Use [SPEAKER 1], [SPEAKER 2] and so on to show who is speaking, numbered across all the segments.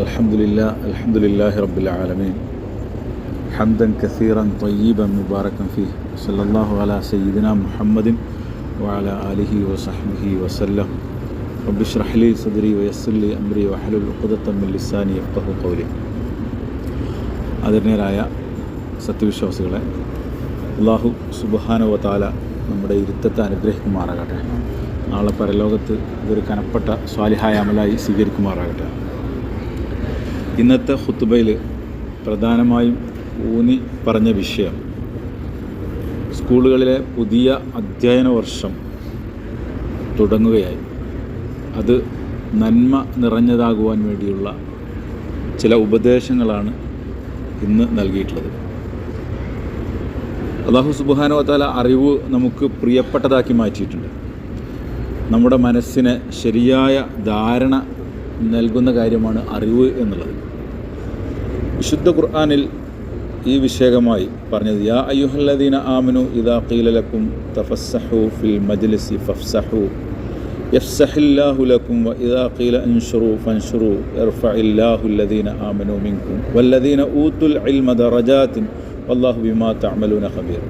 [SPEAKER 1] الحمد لله الحمد لله رب العالمين حمدا كثيرا طيبا مباركا فيه صلى الله على سيدنا محمد وعلى آله وصحبه وسلم رب اشرح لي صدري ويسر لي أمري واحلل عقدة من لساني يفقه قولي ആദരണീയരായ സത്യവിശ്വാസികളെ അള്ളാഹു സുബഹാനുവ താല നമ്മുടെ ഇരുത്തത്തെ അനുഗ്രഹിക്കുമാറാകട്ടെ നാളെ പരലോകത്ത് ഇതൊരു കനപ്പെട്ട സ്വാലിഹായ അമലായി സ്വീകരിക്കുമാറാകട്ടെ ഇന്നത്തെ ഹുത്തുബയിൽ പ്രധാനമായും ഊന്നി പറഞ്ഞ വിഷയം സ്കൂളുകളിലെ പുതിയ അധ്യയന വർഷം തുടങ്ങുകയായി. അത് നന്മ നിറഞ്ഞതാകുവാൻ വേണ്ടിയുള്ള ചില ഉപദേശങ്ങളാണ് ഇന്ന് നൽകിയിട്ടുള്ളത്. അള്ളാഹു സുബാനുവത്താല അറിവ് നമുക്ക് പ്രിയപ്പെട്ടതാക്കി മാറ്റിയിട്ടുണ്ട്. നമ്മുടെ മനസ്സിന് ശരിയായ ധാരണ നൽകുന്ന കാര്യമാണ് അറിവ് എന്നുള്ളത്. വിശുദ്ധ ഖുർആാനിൽ ഈ വിഷയകമായി പറഞ്ഞത് യാ അയ്യുഹല്ലദീന ആമനു ഇദാ ഖീലലക്കും തഫസ്സഹു ഫിൽ മജ്ലിസി ഫഫ്സഹു യഫ്സഹില്ലാഹു ലക്കും വ ഇദാ ഖീല അൻഷുറു ഫൻഷുറു ഇർഫഇല്ലാഹു അല്ലദീന ആമനു മിൻകും വല്ലദീന ഊത്തുൽ ഇൽമ ദറജാത്തിൻ വല്ലാഹു ബിമാ തഅമലൂന ഖബീർ.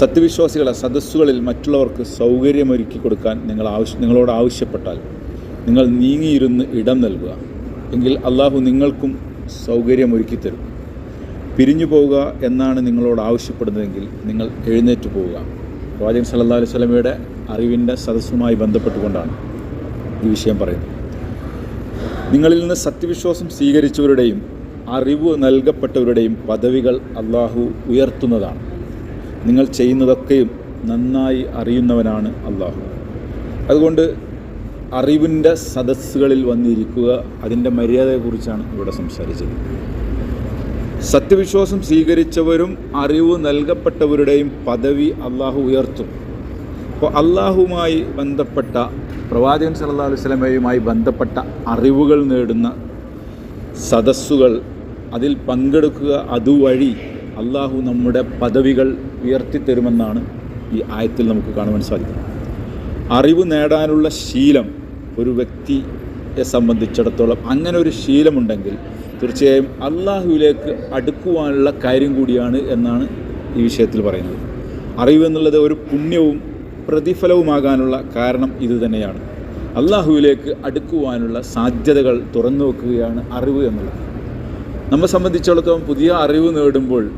[SPEAKER 1] സത്യവിശ്വാസികളെ സദസ്സുകളിൽ മറ്റുള്ളവർക്ക് സൗകര്യമൊരുക്കി കൊടുക്കാൻ നിങ്ങൾ ആവശ്യ നിങ്ങളോട് ആവശ്യപ്പെട്ടാൽ നിങ്ങൾ നീങ്ങിയിരുന്ന് ഇടം നൽകുക. എങ്കിൽ അള്ളാഹു നിങ്ങൾക്കും സൗകര്യമൊരുക്കി തരും പിരിഞ്ഞു പോവുക എന്നാണ് നിങ്ങളോട് ആവശ്യപ്പെടുന്നതെങ്കിൽ നിങ്ങൾ എഴുന്നേറ്റ് പോവുക. പ്രവാചകൻ സല്ലാ അലൈഹി സ്വലമയുടെ അറിവിന്റെ സദസ്സുമായി ബന്ധപ്പെട്ടുകൊണ്ടാണ് ഈ വിഷയം പറയുന്നത്. നിങ്ങളിൽ നിന്ന് സത്യവിശ്വാസം സ്വീകരിച്ചവരുടെയും അറിവ് നൽകപ്പെട്ടവരുടെയും പദവികൾ അള്ളാഹു ഉയർത്തുന്നതാണ്. നിങ്ങൾ ചെയ്യുന്നതൊക്കെയും നന്നായി അറിയുന്നവനാണ് അള്ളാഹു. അതുകൊണ്ട് അറിവിന്റെ സദസ്സുകളിൽ വന്നിരിക്കുക അതിന്റെ മര്യാദയെക്കുറിച്ചാണ് ഇവിടെ സംസാരിച്ചത്. സത്യവിശ്വാസം സ്വീകരിച്ചവരും അറിവ് നൽകപ്പെട്ടവരുടെയും പദവി അള്ളാഹു ഉയർത്തും. അപ്പോൾ അള്ളാഹുമായി ബന്ധപ്പെട്ട പ്രവാചകൻ സല്ലാ അലൈഹി വസല്ലമയുമായി ബന്ധപ്പെട്ട അറിവുകൾ നേടുന്ന സദസ്സുകൾ അതിൽ പങ്കെടുക്കുക അതുവഴി അള്ളാഹു നമ്മുടെ പദവികൾ ഉയർത്തിത്തരുമെന്നാണ് ഈ ആയത്തിൽ നമുക്ക് കാണുവാൻ സാധിക്കുന്നത്. അറിവ് നേടാനുള്ള ശീലം ഒരു വ്യക്തിയെ സംബന്ധിച്ചിടത്തോളം അങ്ങനെ ഒരു ശീലമുണ്ടെങ്കിൽ തീർച്ചയായും അള്ളാഹുവിലേക്ക് അടുക്കുവാനുള്ള കാര്യം കൂടിയാണ് എന്നാണ് ഈ വിഷയത്തിൽ പറയുന്നത്. അറിവെന്നുള്ളത് ഒരു പുണ്യവും പ്രതിഫലവുമാകാനുള്ള കാരണം ഇതുതന്നെയാണ് അള്ളാഹുവിലേക്ക് അടുക്കുവാനുള്ള സാധ്യതകൾ തുറന്നു വെക്കുകയാണ് അറിവ് എന്നുള്ളത്. നമ്മെ സംബന്ധിച്ചിടത്തോളം പുതിയ അറിവ് നേടുമ്പോൾ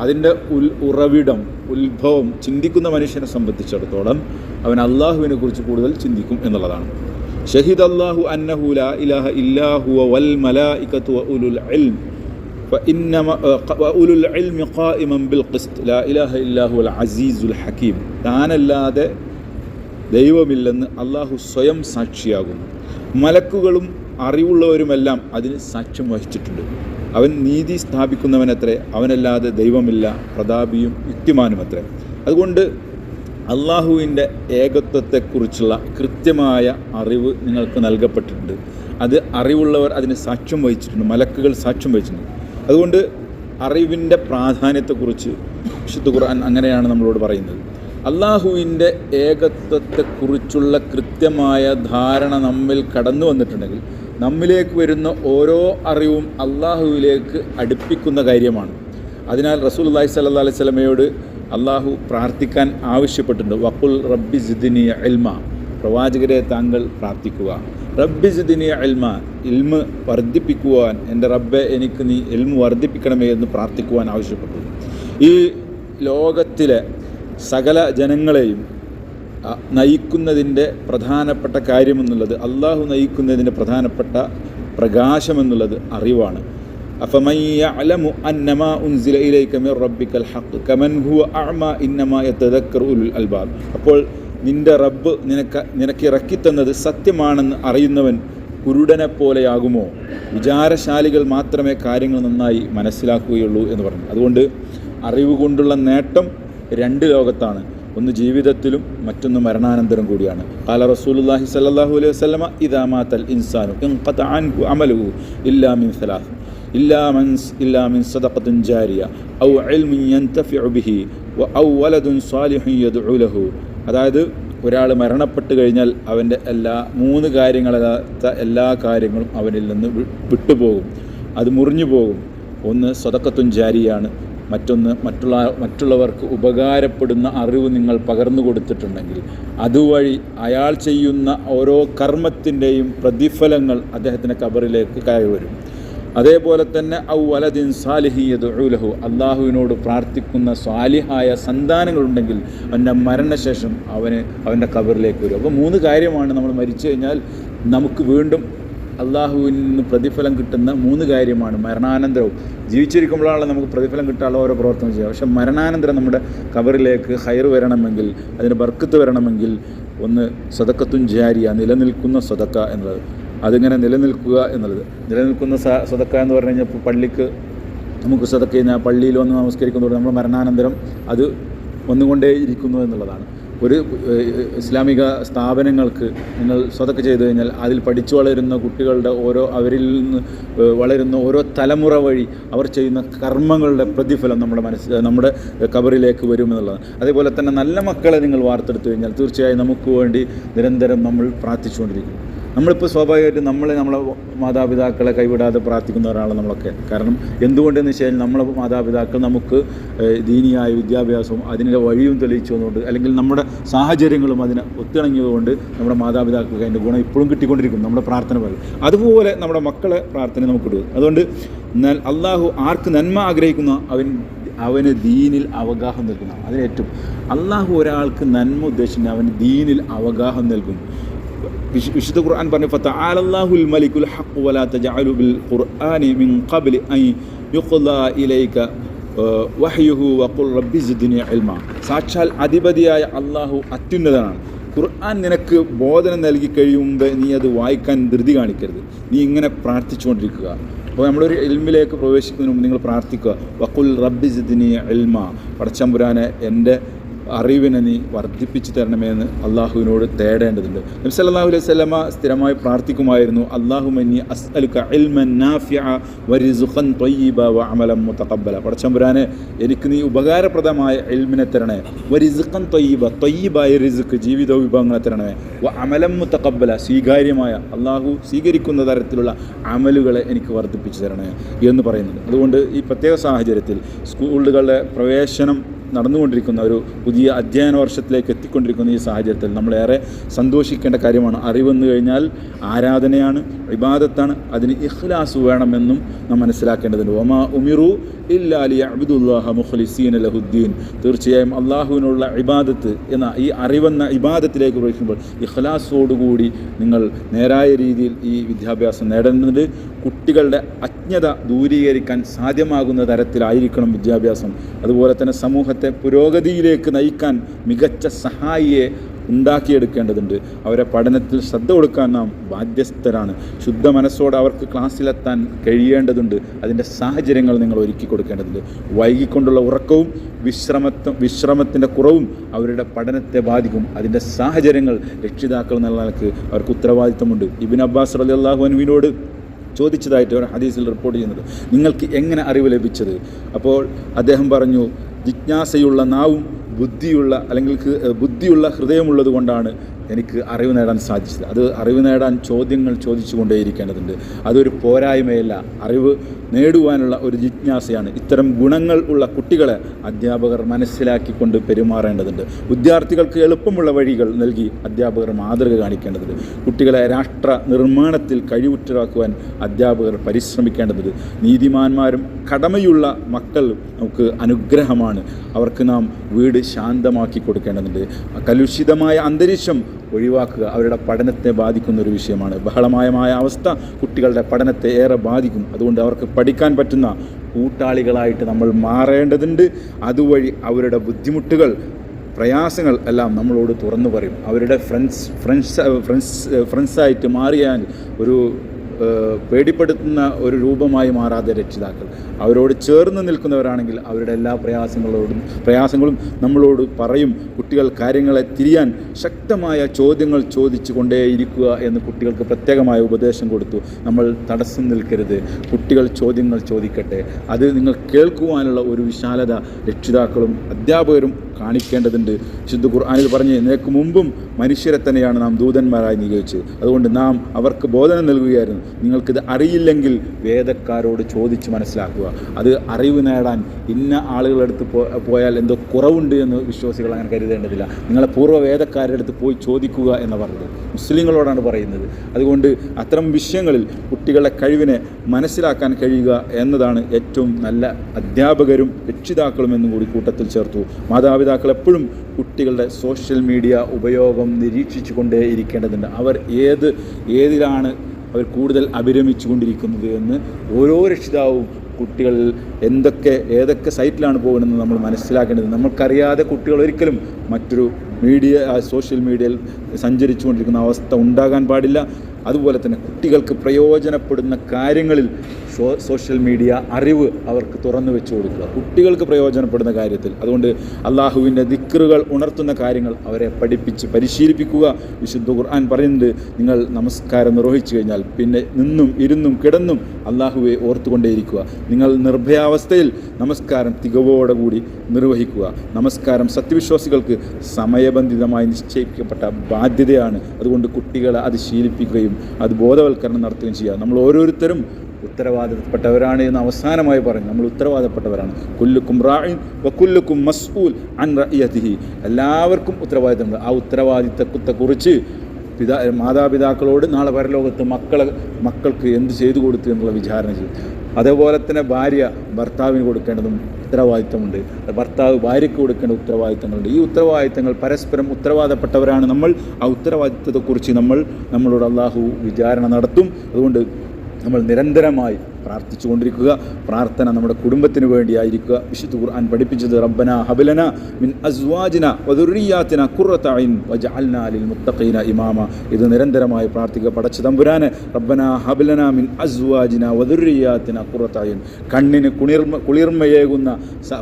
[SPEAKER 1] അതിന്റെ ഉൽ ഉറവിടം ഉത്ഭവം ചിന്തിക്കുന്ന മനുഷ്യനെ സംബന്ധിച്ചിടത്തോളം അവൻ അള്ളാഹുവിനെ കുറിച്ച് കൂടുതൽ ചിന്തിക്കും എന്നുള്ളതാണ്. ഷഹീദ് അള്ളാഹു അന്നഹു ലാ ഇലാഹ ഇല്ലാഹു വൽ മലായികത്തു വ ഉലുൽ ഇൽം فإنما وأولو العلم قائما بالقسط لا إله إلا هو العزيز الحكيم താനല്ലാതെ ദൈവമില്ലെന്ന് അള്ളാഹു സ്വയം സാക്ഷിയാകുന്നു മലക്കുകളും അറിവുള്ളവരുമെല്ലാം അതിന് സാക്ഷ്യം വഹിച്ചിട്ടുണ്ട് അവൻ നീതി സ്ഥാപിക്കുന്നവനത്രേ അവനല്ലാതെ ദൈവമില്ല പ്രതാപിയും യുക്തിമാനുമത്രേ അതുകൊണ്ട് അള്ളാഹുവിന്റെ ഏകത്വത്തെക്കുറിച്ചുള്ള കൃത്യമായ അറിവ് നിങ്ങൾക്ക് നൽകപ്പെട്ടിട്ടുണ്ട്. അത് അറിവുള്ളവർ അതിന് സാക്ഷ്യം വഹിച്ചിട്ടുണ്ട്. മലക്കുകൾ സാക്ഷ്യം വഹിച്ചിട്ടുണ്ട്. അതുകൊണ്ട് അറിവിന്റെ പ്രാധാന്യത്തെക്കുറിച്ച് വിശുദ്ധ ഖുർആൻ അങ്ങനെയാണ് നമ്മളോട് പറയുന്നത്. അള്ളാഹുവിന്റെ ഏകത്വത്തെക്കുറിച്ചുള്ള കൃത്യമായ ധാരണ നമ്മിൽ കടന്നു വന്നിട്ടുണ്ടെങ്കിൽ നമ്മിലേക്ക് വരുന്ന ഓരോ അറിവും അള്ളാഹുവിലേക്ക് അടുപ്പിക്കുന്ന കാര്യമാണ്. അതിനാൽ റസൂൽ അള്ളാഹി സല്ലാ അലൈഹി അള്ളാഹു പ്രാർത്ഥിക്കാൻ ആവശ്യപ്പെട്ടിട്ടുണ്ട്. വക്കുൽ റബ്ബി ജിദിനി എൽമ പ്രവാചകരെ താങ്കൾ പ്രാർത്ഥിക്കുക. റബ്ബി ജിദിനി എൽമ ഇൽമ് വർദ്ധിപ്പിക്കുവാൻ എന്റെ റബ്ബെ എനിക്ക് നീ എൽമ് വർദ്ധിപ്പിക്കണമേ എന്ന് പ്രാർത്ഥിക്കുവാൻ ആവശ്യപ്പെട്ടു. ഈ ലോകത്തിലെ സകല ജനങ്ങളെയും നയിക്കുന്നതിന്റെ പ്രധാനപ്പെട്ട കാര്യമെന്നുള്ളത് അള്ളാഹു നയിക്കുന്നതിന്റെ പ്രധാനപ്പെട്ട പ്രകാശമെന്നുള്ളത് അറിവാണ്. അഫമയ്യഅലമു അന്നമാ ഉൻസില ഇലൈക മിർ റബ്ബിക്കൽ ഹഖ് കമൻ ഹുവ അഅമ ഇന്നമാ യതദക്കറു ഉലുൽ അൽബാബ് അപ്പോൾ നിന്റെ റബ്ബ് നിനക്ക് നിനക്ക് ഇറക്കിത്തന്നത് സത്യമാണെന്ന് അറിയുന്നവൻ കുരുടനെ പോലെയാകുമോ വിചാരശാലികൾ മാത്രമേ കാര്യങ്ങൾ നന്നായി മനസ്സിലാക്കുകയുള്ളൂ എന്ന് പറഞ്ഞു. അതുകൊണ്ട് അറിവ് കൊണ്ടുള്ള നേട്ടം രണ്ട് ലോകത്താണ്. ഒന്ന് ജീവിതത്തിലും മറ്റൊന്ന് മരണാനന്തരം കൂടിയാണ്. കാല റസൂലുല്ലാഹി സല്ലാഹു അലൈഹി വസ്ലമ ഇദാ മാതൽ ഇൻസാനു അമലു ഇല്ലാമിൻ അമലുഹു ഔ യൻതഫിഉ ബിഹി വ ലഹു അതായത് ഒരാൾ മരണപ്പെട്ട് കഴിഞ്ഞാൽ അവന്റെ എല്ലാ മൂന്ന് കാര്യങ്ങളല്ലാത്ത എല്ലാ കാര്യങ്ങളും അവനിൽ നിന്ന് വിട്ടുപോകും അത് മുറിഞ്ഞു പോകും. ഒന്ന് സ്വതക്കത്തും ജാരിയാണ്. മറ്റൊന്ന് മറ്റുള്ള മറ്റുള്ളവർക്ക് ഉപകാരപ്പെടുന്ന അറിവ് നിങ്ങൾ പകർന്നു കൊടുത്തിട്ടുണ്ടെങ്കിൽ അതുവഴി അയാൾ ചെയ്യുന്ന ഓരോ കർമ്മത്തിന്റെയും പ്രതിഫലങ്ങൾ അദ്ദേഹത്തിന്റെ കബറിലേക്ക് കയറി വരും. അതേപോലെ തന്നെ ഔ വലദിൻ സാലിഹിയതുലഹു അള്ളാഹുവിനോട് പ്രാർത്ഥിക്കുന്ന സ്വാലിഹായ സന്താനങ്ങളുണ്ടെങ്കിൽ അവന്റെ മരണശേഷം അവന് അവന്റെ കബറിലേക്ക് വരും. അപ്പോൾ മൂന്ന് കാര്യമാണ് നമ്മൾ മരിച്ചു കഴിഞ്ഞാൽ നമുക്ക് വീണ്ടും അള്ളാഹുവിൽ നിന്ന് പ്രതിഫലം കിട്ടുന്ന മൂന്ന് കാര്യമാണ് മരണാനന്തരവും. ജീവിച്ചിരിക്കുമ്പോഴാണ് നമുക്ക് പ്രതിഫലം കിട്ടാനുള്ള ഓരോ പ്രവർത്തനം ചെയ്യുക. പക്ഷെ മരണാനന്തരം നമ്മുടെ കബറിലേക്ക് ഹയർ വരണമെങ്കിൽ അതിന് ബർക്കത്ത് വരണമെങ്കിൽ ഒന്ന് സ്വതക്കത്തും ജാരിയ നിലനിൽക്കുന്ന സ്വതക്ക എന്നുള്ളത് അതിങ്ങനെ നിലനിൽക്കുക എന്നുള്ളത്. നിലനിൽക്കുന്ന സ സ്വതക്ക എന്ന് പറഞ്ഞു കഴിഞ്ഞാൽ പള്ളിക്ക് നമുക്ക് സ്വതക്ക കഴിഞ്ഞാൽ പള്ളിയിൽ വന്ന് നമസ്കരിക്കുന്നതോടെ നമ്മൾ മരണാനന്തരം അത് വന്നുകൊണ്ടേ ഇരിക്കുന്നു എന്നുള്ളതാണ്. ഒരു ഇസ്ലാമിക സ്ഥാപനങ്ങൾക്ക് നിങ്ങൾ സ്വതക്ക ചെയ്തു കഴിഞ്ഞാൽ അതിൽ പഠിച്ചു വളരുന്ന കുട്ടികളുടെ ഓരോ അവരിൽ നിന്ന് വളരുന്ന ഓരോ തലമുറ വഴി അവർ ചെയ്യുന്ന കർമ്മങ്ങളുടെ പ്രതിഫലം നമ്മുടെ മനസ്സ് നമ്മുടെ കബറിലേക്ക് വരുമെന്നുള്ളതാണ് അതേപോലെ തന്നെ നല്ല മക്കളെ നിങ്ങൾ വാർത്തെടുത്തു കഴിഞ്ഞാൽ തീർച്ചയായും നമുക്ക് വേണ്ടി നിരന്തരം നമ്മൾ പ്രാർത്ഥിച്ചുകൊണ്ടിരിക്കും. നമ്മളിപ്പോൾ സ്വാഭാവികമായിട്ടും നമ്മളെ നമ്മളെ മാതാപിതാക്കളെ കൈവിടാതെ പ്രാർത്ഥിക്കുന്നവരാണ് നമ്മളൊക്കെ. കാരണം എന്തുകൊണ്ടെന്ന് വെച്ച് കഴിഞ്ഞാൽ നമ്മളെ മാതാപിതാക്കൾ നമുക്ക് ദീനിയായ വിദ്യാഭ്യാസവും അതിന്റെ വഴിയും തെളിയിച്ചു വന്നുകൊണ്ട് അല്ലെങ്കിൽ നമ്മുടെ സാഹചര്യങ്ങളും അതിനെ ഒത്തിണങ്ങിയതുകൊണ്ട് നമ്മുടെ മാതാപിതാക്കൾക്ക് അതിന്റെ ഗുണം ഇപ്പോഴും കിട്ടിക്കൊണ്ടിരിക്കും നമ്മുടെ പ്രാർത്ഥന പോലെ. അതുപോലെ നമ്മുടെ മക്കളെ പ്രാർത്ഥന നമുക്ക് ഇടുക അതുകൊണ്ട് അള്ളാഹു ആർക്ക് നന്മ ആഗ്രഹിക്കുന്ന? അവൻ അവന് ദീനിൽ അവഗാഹം നൽകുന്ന. അതിനേറ്റവും അള്ളാഹു ഒരാൾക്ക് നന്മ ഉദ്ദേശിക്കുന്ന അവന് ദീനിൽ അവഗാഹം നൽകും വിശുദ്ധ ഖുർആൻ പറഞ്ഞു ഫതആലല്ലാഹുൽ മലിക്കുൽ ഹഖ് വലാ തജഅലു ബിൽ ഖുർആനി മിൻ ഖബ്ലി അൻ യുഖ്ളാ ഇലൈക വഹ്യുഹു വഖുൽ റബ്ബി സിദ്നി ഇൽമ. സാക്ഷാൽ അധിപതിയായ അള്ളാഹു അത്യുന്നതനാണ്. ഖുർആൻ നിനക്ക് ബോധനം നൽകി കഴിയുമ്പോൾ നീ അത് വായിക്കാൻ ധൃതി കാണിക്കരുത്. നീ ഇങ്ങനെ പ്രാർത്ഥിച്ചുകൊണ്ടിരിക്കുക. അപ്പോൾ നമ്മളൊരു എൽമിലേക്ക് പ്രവേശിക്കുന്നതിന് മുമ്പ് നിങ്ങൾ പ്രാർത്ഥിക്കുക. വഖുൽ റബ്ബി സിദ്നി ഇൽമ. പടച്ചമ്പുരാനെ എന്റെ അറിവിനെ നീ വർദ്ധിപ്പിച്ചു തരണമെന്ന് അള്ളാഹുവിനോട് തേടേണ്ടതുണ്ട്. നബി അല്ലാഹു അലൈഹി സ്വലമ സ്ഥിരമായി പ്രാർത്ഥിക്കുമായിരുന്നു വ അമലൻ മുതഖബ്ബല. പടച്ചമ്പുരാനെ എനിക്ക് നീ ഉപകാരപ്രദമായ എൽമിനെ തരണേ വരിസുഖൻ തൊയ്യബ തൊയ്യബായ റിസുക്ക് ജീവിത വിഭവങ്ങളെ തരണമേ. വ അമലം മുത്തക്കബല സ്വീകാര്യമായ അള്ളാഹു സ്വീകരിക്കുന്ന തരത്തിലുള്ള അമലുകളെ എനിക്ക് വർദ്ധിപ്പിച്ചു തരണേ എന്ന് പറയുന്നുണ്ട്. അതുകൊണ്ട് ഈ പ്രത്യേക സാഹചര്യത്തിൽ സ്കൂളുകളുടെ പ്രവേശനം നടന്നുകൊണ്ടിരിക്കുന്ന ഒരു പുതിയ അധ്യയന വർഷത്തിലേക്ക് എത്തിക്കൊണ്ടിരിക്കുന്ന ഈ സാഹചര്യത്തിൽ നമ്മളേറെ സന്തോഷിക്കേണ്ട കാര്യമാണ്. അറിവെന്ന് കഴിഞ്ഞാൽ ആരാധനയാണ് വിവാദത്താണ് അതിന് ഇഖ്ലാസ് വേണമെന്നും നാം മനസ്സിലാക്കേണ്ടതുണ്ട്. ഒമാ ഉമിറു ഇല്ലാലി അബ്ദുല്ലാഹ മുഖ്ലിസീൻ അലഹുദ്ദീൻ തീർച്ചയായും അള്ളാഹുവിനുള്ള ഇബാദത്ത് എന്ന ഈ അറിവെന്ന ഇബാദത്തിലേക്ക് പ്രവേശിക്കുമ്പോൾ ഇഖ്ലാസോടുകൂടി നിങ്ങൾ നേരായ രീതിയിൽ ഈ വിദ്യാഭ്യാസം നേടേണ്ടതുണ്ട്. കുട്ടികളുടെ അജ്ഞത ദൂരീകരിക്കാൻ സാധ്യമാകുന്ന തരത്തിലായിരിക്കണം വിദ്യാഭ്യാസം. അതുപോലെ തന്നെ സമൂഹത്തെ പുരോഗതിയിലേക്ക് നയിക്കാൻ മികച്ച സഹായിയെ ഉണ്ടാക്കിയെടുക്കേണ്ടതുണ്ട്. അവരെ പഠനത്തിൽ ശ്രദ്ധ കൊടുക്കാൻ നാം ബാധ്യസ്ഥരാണ്. ശുദ്ധ മനസ്സോടെ അവർക്ക് ക്ലാസ്സിലെത്താൻ കഴിയേണ്ടതുണ്ട്. അതിന്റെ സാഹചര്യങ്ങൾ നിങ്ങൾ ഒരുക്കി കൊടുക്കേണ്ടതുണ്ട്. വൈകിക്കൊണ്ടുള്ള ഉറക്കവും വിശ്രമത്വം വിശ്രമത്തിന്റെ കുറവും അവരുടെ പഠനത്തെ ബാധിക്കും. അതിന്റെ സാഹചര്യങ്ങൾ രക്ഷിതാക്കൾ എന്നുള്ള അവർക്ക് ഉത്തരവാദിത്തമുണ്ട്. ഇബിൻ അബ്ബാസ് അലി അള്ളാഹു അനുവിനോട് ചോദിച്ചതായിട്ട് ഒരു ഹദീസിൽ റിപ്പോർട്ട് ചെയ്യുന്നത്. നിങ്ങൾക്ക് എങ്ങനെ അറിവ് ലഭിച്ചത്? അപ്പോൾ അദ്ദേഹം പറഞ്ഞു ജിജ്ഞാസയുള്ള നാവും ബുദ്ധിയുള്ള അല്ലെങ്കിൽ ബുദ്ധിയുള്ള ഹൃദയമുള്ളത് കൊണ്ടാണ് എനിക്ക് അറിവ് നേടാൻ സാധിച്ചത്. അത് അറിവ് നേടാൻ ചോദ്യങ്ങൾ ചോദിച്ചു കൊണ്ടേയിരിക്കേണ്ടതുണ്ട് അതൊരു പോരായ്മയല്ല. അറിവ് നേടുവാനുള്ള ഒരു ജിജ്ഞാസയാണ്. ഇത്തരം ഗുണങ്ങൾ ഉള്ള കുട്ടികളെ അധ്യാപകർ മനസ്സിലാക്കിക്കൊണ്ട് പെരുമാറേണ്ടതുണ്ട്. വിദ്യാർത്ഥികൾക്ക് എളുപ്പമുള്ള വഴികൾ നൽകി അധ്യാപകർ മാതൃക കാണിക്കേണ്ടതുണ്ട്. കുട്ടികളെ രാഷ്ട്ര നിർമ്മാണത്തിൽ കഴിവുറ്റരാക്കുവാൻ അധ്യാപകർ പരിശ്രമിക്കേണ്ടതുണ്ട്. നീതിമാന്മാരും കടമയുള്ള മക്കൾ നമുക്ക് അനുഗ്രഹമാണ്. അവർക്ക് നാം വീട് ശാന്തമാക്കി കൊടുക്കേണ്ടതുണ്ട്. കലുഷിതമായ അന്തരീക്ഷം ഒഴിവാക്കുക. അവരുടെ പഠനത്തെ ബാധിക്കുന്ന ഒരു വിഷയമാണ്. ബഹളമായമായ അവസ്ഥ കുട്ടികളുടെ പഠനത്തെ ഏറെ ബാധിക്കും. അതുകൊണ്ട് അവർക്ക് പഠിക്കാൻ പറ്റുന്ന കൂട്ടാളികളായിട്ട് നമ്മൾ മാറേണ്ടതുണ്ട്. അതുവഴി അവരുടെ ബുദ്ധിമുട്ടുകൾ പ്രയാസങ്ങൾ എല്ലാം നമ്മളോട് തുറന്നു പറയും. അവരുടെ ഫ്രണ്ട്സ് ഫ്രണ്ട്സ് ഫ്രണ്ട്സ് ഫ്രണ്ട്സായിട്ട് മാറിയാൽ ഒരു പേടിപ്പെടുത്തുന്ന ഒരു രൂപമായി മാറാതെ രക്ഷിതാക്കൾ. അവരോട് ചേർന്ന് നിൽക്കുന്നവരാണെങ്കിൽ അവരുടെ എല്ലാ പ്രയാസങ്ങളോടും പ്രയാസങ്ങളും നമ്മളോട് പറയും. കുട്ടികൾ കാര്യങ്ങളെ തിരിയാൻ ശക്തമായ ചോദ്യങ്ങൾ ചോദിച്ചു കൊണ്ടേയിരിക്കുക എന്ന് കുട്ടികൾക്ക് പ്രത്യേകമായ ഉപദേശം കൊടുത്തു. നമ്മൾ തടസ്സം നിൽക്കരുത്. കുട്ടികൾ ചോദ്യങ്ങൾ ചോദിക്കട്ടെ. അത് നിങ്ങൾ കേൾക്കുവാനുള്ള ഒരു വിശാലത രക്ഷിതാക്കളും അധ്യാപകരും കാണിക്കേണ്ടതുണ്ട്. വിശുദ്ധ ഖുർആാനിൽ പറഞ്ഞ് നിനക്ക് മുമ്പും മനുഷ്യരെ തന്നെയാണ് നാം ദൂതന്മാരായി നിയോഗിച്ചത്. അതുകൊണ്ട് നാം അവർക്ക് ബോധനം നൽകുകയായിരുന്നു. നിങ്ങൾക്കിത് അറിയില്ലെങ്കിൽ വേദക്കാരോട് ചോദിച്ച് മനസ്സിലാക്കുക. അത് അറിവ് നേടാൻ ഇന്ന ആളുകളെടുത്ത് പോയാൽ എന്തോ കുറവുണ്ട് എന്ന് വിശ്വാസികൾ അങ്ങനെ കരുതേണ്ടതില്ല. നിങ്ങളെ പൂർവ വേദക്കാരുടെ അടുത്ത് പോയി ചോദിക്കുക എന്ന് പറഞ്ഞത്. മുസ്ലിങ്ങളോടാണ് പറയുന്നത്. അതുകൊണ്ട് അത്തരം വിഷയങ്ങളിൽ കുട്ടികളുടെ കഴിവിനെ മനസ്സിലാക്കാൻ കഴിയുക എന്നതാണ് ഏറ്റവും നല്ല അധ്യാപകരും രക്ഷിതാക്കളും എന്നും കൂടി കൂട്ടത്തിൽ ചേർത്തു. മാതാപിതാക്കൾ എപ്പോഴും കുട്ടികളുടെ സോഷ്യൽ മീഡിയ ഉപയോഗം നിരീക്ഷിച്ചു കൊണ്ടേ ഇരിക്കേണ്ടതുണ്ട്. അവർ ഏത് ഏതിലാണ് അവർ കൂടുതൽ അഭിരമിച്ചു കൊണ്ടിരിക്കുന്നത് എന്ന് ഓരോ രക്ഷിതാവും കുട്ടികൾ എന്തൊക്കെ ഏതൊക്കെ സൈറ്റിലാണ് പോകുന്നതെന്ന് നമ്മൾ മനസ്സിലാക്കേണ്ടത്. നമ്മൾക്കറിയാതെ കുട്ടികൾ ഒരിക്കലും മറ്റൊരു മീഡിയ സോഷ്യൽ മീഡിയയിൽ സഞ്ചരിച്ചു കൊണ്ടിരിക്കുന്ന അവസ്ഥ ഉണ്ടാകാൻ പാടില്ല. അതുപോലെ തന്നെ കുട്ടികൾക്ക് പ്രയോജനപ്പെടുന്ന കാര്യങ്ങളിൽ സോഷ്യൽ മീഡിയ അറിവ് അവർക്ക് തുറന്നു വെച്ചു കൊടുക്കുക. കുട്ടികൾക്ക് പ്രയോജനപ്പെടുന്ന കാര്യത്തിൽ. അതുകൊണ്ട് അള്ളാഹുവിന്റെ ദിക്റുകൾ ഉണർത്തുന്ന കാര്യങ്ങൾ അവരെ പഠിപ്പിച്ച് പരിശീലിപ്പിക്കുക. വിശുദ്ധ ഖുർആൻ പറയുന്നത് നിങ്ങൾ നമസ്കാരം നിർവഹിച്ചു കഴിഞ്ഞാൽ പിന്നെ നിന്നും ഇരുന്നും കിടന്നും അള്ളാഹുവെ ഓർത്തുകൊണ്ടേയിരിക്കുക. നിങ്ങൾ നിർഭയാവസ്ഥയിൽ നമസ്കാരം തികവോടെ കൂടി നിർവഹിക്കുക. നമസ്കാരം സത്യവിശ്വാസികൾക്ക് സമയബന്ധിതമായി നിശ്ചയിക്കപ്പെട്ട ബാധ്യതയാണ്. അതുകൊണ്ട് കുട്ടികളെ അത് ശീലിപ്പിക്കുകയും അത് ബോധവൽക്കരണം നടത്തുകയും ചെയ്യുക. നമ്മൾ ഓരോരുത്തരും ഉത്തരവാദിത്തപ്പെട്ടവരാണ് എന്ന് അവസാനമായി പറഞ്ഞു നമ്മൾ ഉത്തരവാദപ്പെട്ടവരാണ് കുല്ലുക്കും റായി വക്കുല്ലുക്കും മസ്ഊൽ അൻ റഅയതിഹി എല്ലാവർക്കും ഉത്തരവാദിത്തമുണ്ട്. ആ ഉത്തരവാദിത്തത്തെക്കുറിച്ച് പിതാ മാതാപിതാക്കളോട് നാളെ പരലോകത്ത് മക്കളെ മക്കൾക്ക് എന്ത് ചെയ്തു കൊടുത്തു എന്നുള്ള വിചാരണ ചെയ്യും. അതേപോലെ തന്നെ ഭാര്യ ഭർത്താവിന് കൊടുക്കേണ്ടതും ഉത്തരവാദിത്തമുണ്ട്. ഭർത്താവ് ഭാര്യയ്ക്ക് കൊടുക്കേണ്ട ഉത്തരവാദിത്തങ്ങളുണ്ട്. ഈ ഉത്തരവാദിത്തങ്ങൾ പരസ്പരം ഉത്തരവാദപ്പെട്ടവരാണ് നമ്മൾ. ആ ഉത്തരവാദിത്തത്തെക്കുറിച്ച് നമ്മൾ നമ്മളോട് അള്ളാഹു വിചാരണ നടത്തും. അതുകൊണ്ട് നമ്മൾ നിരന്തരമായി പ്രാർത്ഥിച്ചുകൊണ്ടിരിക്കുക. പ്രാർത്ഥന നമ്മുടെ കുടുംബത്തിന് വേണ്ടിയായിരിക്കുക. വിശുദ്ധ ഖുർആൻ പഠിപ്പിച്ചത് റബ്ബന ഹബലന മിൻ അസ്വാജിന വദുറിയാത്തിന കുറത്തായിൻ വജഅൽനാ ലിൽ മുത്തഖീന ഇമാമ. ഇത് നിരന്തരമായി പ്രാർത്ഥിക്കുക പടച്ച തമ്പുരാന് റബ്ബന ഹബലന മിൻ അസ്വാജിന വദുറിയാത്തിന കുറത്തായിൻ കണ്ണിന് കുളിർമ കുളിർമയേകുന്ന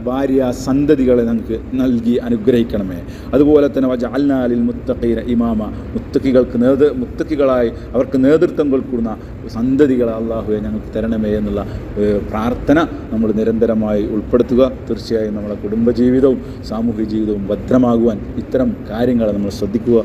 [SPEAKER 1] ഭാര്യ സന്തതികളെ നമുക്ക് നൽകി അനുഗ്രഹിക്കണമേ. അതുപോലെ തന്നെ വജഅൽനാ ലിൽ മുത്തഖീന ഇമാമ. മുത്തക്കികൾക്ക് നേതൃ മുത്തക്കികളായി അവർക്ക് നേതൃത്വം കൊടുക്കുന്ന സന്തതികളെ അള്ളാഹുവെ ഞങ്ങൾക്ക് തരണമേ. എന്നുള്ള പ്രാർത്ഥന നമ്മൾ നിരന്തരമായി ഉൾപ്പെടുത്തുക. തീർച്ചയായും നമ്മുടെ കുടുംബജീവിതവും സാമൂഹ്യ ജീവിതവും ഭദ്രമാകുവാൻ ഇത്തരം കാര്യങ്ങൾ നമ്മൾ ശ്രദ്ധിക്കുക.